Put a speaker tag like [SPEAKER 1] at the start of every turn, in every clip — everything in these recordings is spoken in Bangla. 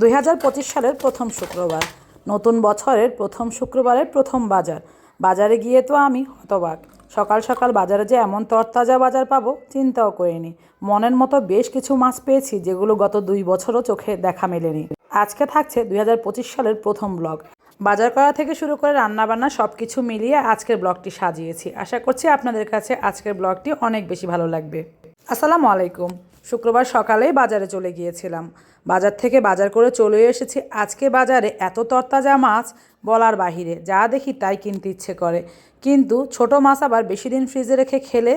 [SPEAKER 1] দুই হাজার পঁচিশ সালের প্রথম শুক্রবার। নতুন বছরের প্রথম শুক্রবারের প্রথম বাজার। বাজারে গিয়ে তো আমি হতবাক। সকাল সকাল বাজারে যে এমন তরতাজা বাজার পাবো, চিন্তাও করিনি। মনের মতো বেশ কিছু মাছ পেয়েছি, যেগুলো গত দুই বছরও চোখে দেখা মেলেনি। আজকে থাকছে দুই হাজার পঁচিশ সালের প্রথম ব্লগ। বাজার করা থেকে শুরু করে রান্নাবান্না সব কিছু মিলিয়ে আজকের ব্লগটি সাজিয়েছি। আশা করছি আপনাদের কাছে আজকের ব্লগটি অনেক বেশি ভালো লাগবে। আসসালামু আলাইকুম। শুক্রবার সকালেই বাজারে চলে গিয়েছিলাম। বাজার থেকে বাজার করে চলে এসেছি। আজকে বাজারে এত তরতাজা মাছ বলার বাহিরে, যা দেখি তাই কিনতে ইচ্ছে করে। কিন্তু ছোট মাছ আবার বেশি দিন ফ্রিজে রেখে খেলে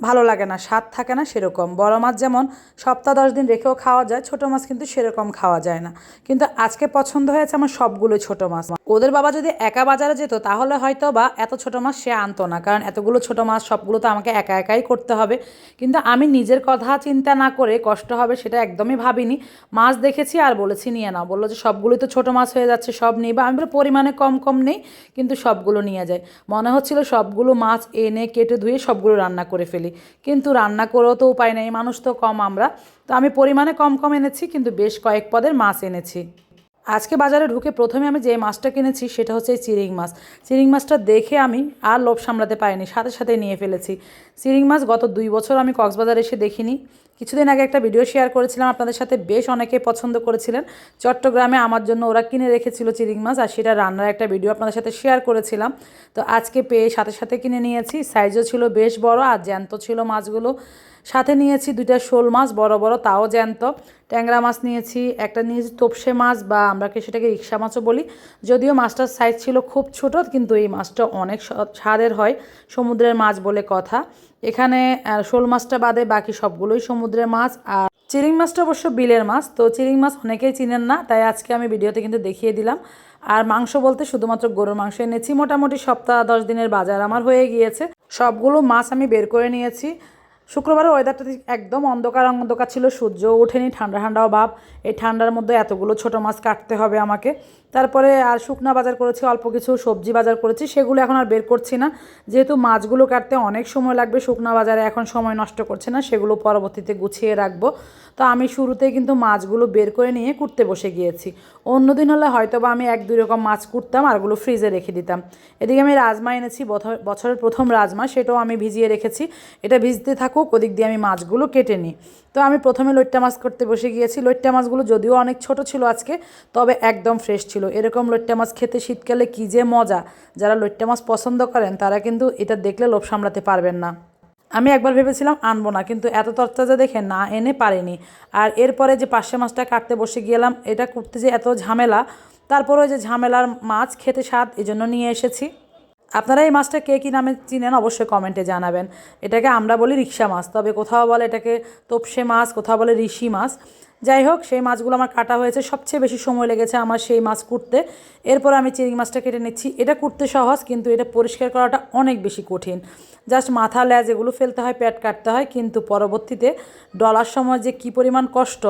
[SPEAKER 1] ভালো লাগে না স্বাদ থাকে না সেরকম। বড় মাছ যেমন সপ্তাহ দশ দিন রেখেও খাওয়া যায় ছোট মাছ কিন্তু সেরকম খাওয়া যায় না। কিন্তু আজকে পছন্দ হয়েছে আমার সবগুলো ছোট মাছ। ওদের বাবা যদি একা বাজারে যেত তাহলে হয়তো বা এত ছোট মাছ সে আনতো না কারণ এতগুলো ছোট মাছ সবগুলো তো আমাকে একা একাই করতে হবে। কিন্তু আমি নিজের কথা চিন্তা না করে কষ্ট হবে সেটা একদমই ভাবিনি। মাছ দেখেছি আর বলেছি নিয়ে নাও। বলল যে সবগুলোই তো ছোট মাছ হয়ে যাচ্ছে সব নেই বা। আমি বলি, পরিমাণে কম কম নেই কিন্তু সবগুলো নিয়ে যায় মনে হচ্ছিল সবগুলো মাছ এনে কেটে ধুয়ে সবগুলো রান্না করে ফেলি। কিন্তু রান্না করেও তো উপায় নেই, মানুষ তো কম আমরা। তো আমি পরিমাণে কম কম এনেছি, কিন্তু বেশ কয়েক পদের মাছ এনেছি। আজকে বাজারে ঢুকে প্রথমে আমি যে মাছটা কিনেছি সেটা হচ্ছে চিরিং মাছ। চিরিং মাছটা দেখে আমি আর লোভ সামলাতে পারিনি, সাথে সাথে নিয়ে ফেলেছি। চিরিং মাছ গত দুই বছর আমি কক্সবাজার এসে দেখিনি। কিছুদিন আগে একটা ভিডিও শেয়ার করেছিলাম, আপনাদের সাথে বেশ অনেকে পছন্দ করেছিলেন। চট্টগ্রামে আমার জন্য ওরা কিনে রেখেছিল চিরিং মাছ আর সেটা রান্নার একটা ভিডিও আপনাদের সাথে শেয়ার করেছিলাম। তো আজকে পেয়ে সাথে সাথে কিনে নিয়েছি। সাইজও ছিল বেশ বড় আর জ্যান্ত ছিল মাছগুলো। সাথে নিয়েছি দুইটা শোল মাছ, বড় বড়, তাও জ্যান্ত। ট্যাংরা মাছ নিয়েছি, একটা নিয়েছি তোপসে মাছ বা আমরা সেটাকে রিক্সা মাছও বলি। যদিও মাছটার সাইজ ছিল খুব ছোট, কিন্তু এই মাছটা অনেক স্বাদের হয়, সমুদ্রের মাছ বলে কথা। এখানে শোল মাছটা বাদে বাকি সবগুলোই সমুদ্রের মাছ। আর চিরিং মাছটা অবশ্য বিলের মাছ, তো চিরিং মাছ অনেকেই চিনেন না, তাই আজকে আমি ভিডিওতে কিন্তু দেখিয়ে দিলাম। আর মাংস বলতে শুধুমাত্র গরুর মাংস এনেছি। মোটামুটি সপ্তাহ দশ দিনের বাজার আমার হয়ে গিয়েছে। সবগুলো মাছ আমি বের করে নিয়েছি। শুক্রবারের ওয়েদারটা একদম অন্ধকার অন্ধকার ছিল, সূর্য ওঠেনি, ঠান্ডা, ঠান্ডাও ভাব এই ঠান্ডার মধ্যে এতগুলো ছোট মাছ কাটতে হবে আমাকে। তারপরে আর শুকনা বাজার করেছি, অল্প কিছু সবজি বাজার করেছি, সেগুলো এখন আর বের করছি না। যেহেতু মাছগুলো কাটতে অনেক সময় লাগবে, শুকনা বাজারে এখন সময় নষ্ট করছে না, সেগুলো পরবর্তীতে গুছিয়ে রাখব। তো আমি শুরুতে কিন্তু মাছগুলো বের করে নিয়ে কুটতে বসে গিয়েছি। অন্যদিন হলে হয়তো বা আমি এক, দুই রকম মাছ কুটতাম আর ওগুলো ফ্রিজে রেখে দিতাম। এদিকে আমি রাজমা এনেছি বছরের প্রথম রাজমা, সেটাও আমি ভিজিয়ে রেখেছি। এটা ভিজতে থাকুক ওদিক দিয়ে আমি মাছগুলো কেটে নিই। তো আমি প্রথমে লইট্টা মাছ করতে বসে গিয়েছি। লইট্টা মাছগুলো যদিও অনেক ছোট ছিল আজকে, তবে একদম ফ্রেশ ছিল। এরকম লইট্টা মাছ খেতে শীতকালে কী যে মজা। যারা লইট্টা মাছ পছন্দ করেন, তারা কিন্তু এটা দেখলে লোভ সামলাতে পারবেন না। আমি একবার ভেবেছিলাম আনব না, কিন্তু এত তরতাজা দেখে না এনে পারিনি। আর এরপরে যে পার্শে মাছটা কাটতে বসে গেলাম, এটা করতে যে এত ঝামেলা তারপরে ওই যে ঝামেলার মাছ খেতে স্বাদ এই জন্য নিয়ে এসেছি। আপনারা এই মাছটা কে কী নামে চিনেন অবশ্যই কমেন্টে জানাবেন। এটাকে আমরা বলি রিক্সা মাছ, তবে কোথাও বলে এটাকে তোপসে মাছ, কোথাও বলে ঋষি মাছ। যাই হোক, সেই মাছগুলো আমার কাটা হয়েছে, সবচেয়ে বেশি সময় লেগেছে আমার সেই মাছ কুটতে। এরপর আমি চিংড়ি মাছটা কেটে নিচ্ছি। এটা কুটতে সহজ, কিন্তু এটা পরিষ্কার করাটা অনেক বেশি কঠিন। জাস্ট মাথা ল্যাজ এগুলো ফেলতে হয় পেট কাটতে হয়, কিন্তু পরবর্তীতে ডলার সময় যে কী পরিমাণ কষ্ট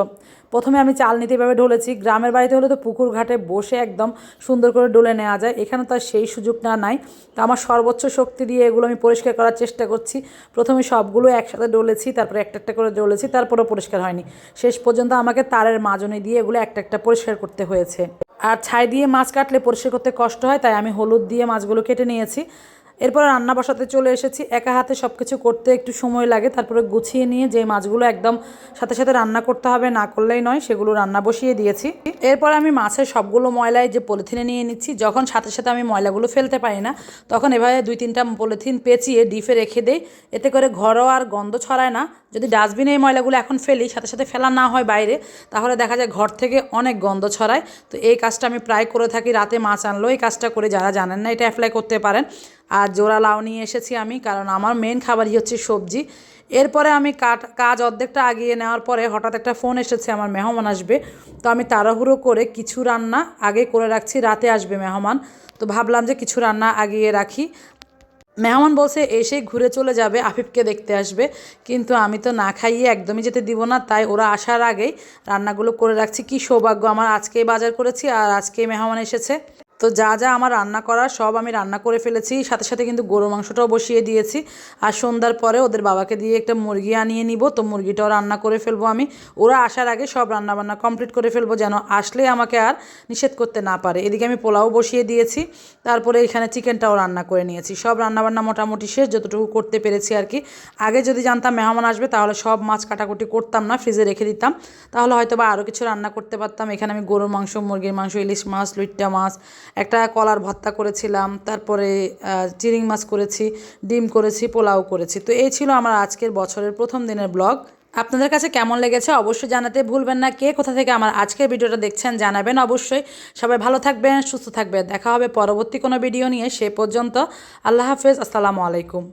[SPEAKER 1] প্রথমে আমি চাল নিতে এভাবে ঢলেছি। গ্রামের বাড়িতে হলে তো পুকুর ঘাটে বসে একদম সুন্দর করে ডলে নেওয়া যায়। এখানে তো আর সেই সুযোগটা নাই। তো আমার সর্বোচ্চ শক্তি দিয়ে এগুলো আমি পরিষ্কার করার চেষ্টা করছি। প্রথমে সবগুলো একসাথে ডলেছি তারপরে একটা একটা করে ডলেছি তারপরেও পরিষ্কার হয়নি। শেষ পর্যন্ত আমাকে তারের মাজনি দিয়ে এগুলো একটা একটা পরিষ্কার করতে হয়েছে। আর ছাই দিয়ে মাছ কাটলে পরিষ্কার করতে কষ্ট হয়, তাই আমি হলুদ দিয়ে মাছগুলো কেটে নিয়েছি। এরপর রান্না বসাতে চলে এসেছি। একা হাতে সব কিছু করতে একটু সময় লাগে, তারপরে গুছিয়ে নিয়ে যে মাছগুলো একদম সাথে সাথে রান্না করতে হবে না করলেই নয়, সেগুলো রান্না বসিয়ে দিয়েছি। এরপর আমি মাছের সবগুলো ময়লায় যে পলিথিনে নিয়ে নিচ্ছি, যখন সাথে সাথে আমি ময়লাগুলো ফেলতে পারি না, তখন এভাবে দুই তিনটা পলিথিন পেঁচিয়ে ডিপে রেখে দেই। এতে করে ঘরও আর গন্ধ ছড়ায় না। যদি ডাস্টবিনে এই ময়লাগুলো এখন ফেলি, সাথে সাথে ফেলা না হয় বাইরে, তাহলে দেখা যায় ঘর থেকে অনেক গন্ধ ছড়ায়। তো এই কাজটা আমি প্রায় করে থাকি, রাতে মাছ আনলো এই কাজটা করে যারা জানেন না, এটা অ্যাপ্লাই করতে পারেন। আর জোড়া লাউ নিয়ে এসেছি আমি, কারণ আমার মেন খাবারই হচ্ছে সবজি। এরপরে আমি কাট কাজ অর্ধেকটা আগিয়ে নেওয়ার পরে হঠাৎ একটা ফোন এসেছে, আমার মেহমান আসবে। তো আমি তাড়াহুড়ো করে কিছু রান্না আগে করে রাখছি, রাতে আসবে মেহমান। তো ভাবলাম যে কিছু রান্না আগিয়ে রাখি। মেহমান বলছে, এসে ঘুরে চলে যাবে, আফিফকে দেখতে আসবে। কিন্তু আমি তো না খাইয়ে একদমই যেতে দিব না, তাই ওরা আসার আগেই রান্নাগুলো করে রাখছি। কি সৌভাগ্য, আমার আজকেই বাজার করেছি আর আজকেই মেহমান এসেছে। তো যা যা আমার রান্না করা সব আমি রান্না করে ফেলেছি। সাথে সাথে কিন্তু গরু মাংসটাও বসিয়ে দিয়েছি। আর সন্ধ্যার পরে ওদের বাবাকে দিয়ে একটা মুরগি আনিয়ে নিব। তো মুরগিটাও রান্না করে ফেলব আমি। ওরা আসার আগে সব রান্নাবান্না কমপ্লিট করে ফেলব যেন আসলে আমাকে আর নিষেধ করতে না পারে। এদিকে আমি পোলাও বসিয়ে দিয়েছি। তারপরে এখানে চিকেনটাও রান্না করে নিয়েছি। সব রান্নাবান্না মোটামুটি শেষ, যতটুকু করতে পেরেছি আর কি। আগে যদি জানতাম মেহমান আসবে, তাহলে সব মাছ কাটাকুটি করতাম না ফ্রিজে রেখে দিতাম। তাহলে হয়তো বা আরও কিছু রান্না করতে পারতাম। এখানে আমি গরুর মাংস, মুরগির মাংস, ইলিশ মাছ, লুইট্টা মাছ একটা কলার ভর্তা করেছিলাম, তারপরে চিরিং মাছ করেছি, ডিম করেছি, পোলাও করেছি। তো এই ছিল আমার আজকের বছরের প্রথম দিনের ব্লগ। আপনাদের কাছে কেমন লেগেছে অবশ্যই জানাতে ভুলবেন না। কে কোথা থেকে আমার আজকের ভিডিওটা দেখছেন জানাবেন অবশ্যই। সবাই ভালো থাকবেন, সুস্থ থাকবেন। দেখা হবে পরবর্তী কোনো ভিডিও নিয়ে সে পর্যন্ত। আল্লাহ হাফেজ, আসসালামু আলাইকুম।